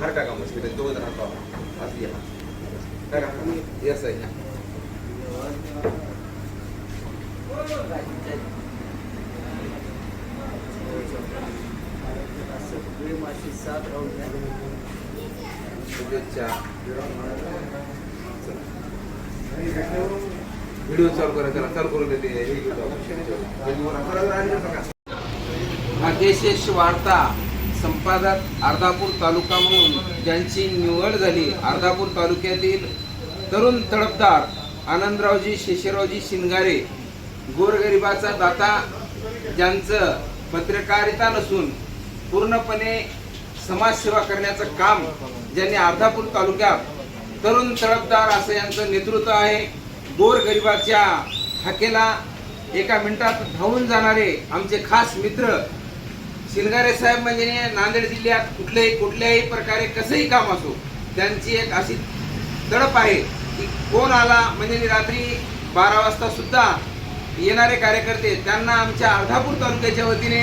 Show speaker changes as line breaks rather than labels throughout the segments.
हार टाका मस्त ते दोन हार पाहा. असं घ्या. टाका येस. शुभेच्छा. व्हिडिओ चालू करा त्याला चालू करून देते. हे
भाग्यशेष वार्ता. संपादक अर्धापूर तालुका म्हणून ज्यांची निवड झाली अर्धापूर तालुक्यातील तरुण तडफदार आनंदरावजी शेषरावजी शिंगारे गोरगरिबाचा दाता ज्यांचं पत्रकारिता नसून पूर्णपणे समाजसेवा करण्याचं काम ज्यांनी अर्धापूर तालुक्यात तरुण तडफदार असं यांचं नेतृत्व आहे गोरगरिबाच्या हाकेला एका मिनिटात धावून जाणारे आमचे खास मित्र शिलगारे साहेब म्हणजे नांदेड जिल्ह्यात कुठल्याही कुठल्याही प्रकारे कसंही काम असो त्यांची एक अशी तडप आहे की कोण आला म्हणजे रात्री बारा वाजता सुद्धा येणारे कार्यकर्ते त्यांना आमच्या अर्धापूर तालुक्याच्या वतीने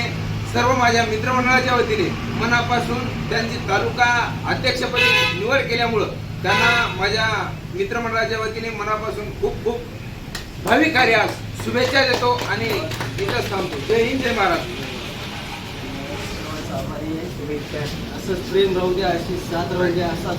सर्व माझ्या मित्रमंडळाच्या वतीने मनापासून त्यांची तालुका अध्यक्षपदी निवड केल्यामुळं त्यांना माझ्या मित्रमंडळाच्या वतीने मनापासून खूप खूप भावी कार्यास शुभेच्छा देतो आणि इथंच थांबतो. जय हिंद जय महाराष्ट्र.
आभारी आहे. शुभेच्छा असंच प्रेम राहू द्या अशी साथ राहू द्या असा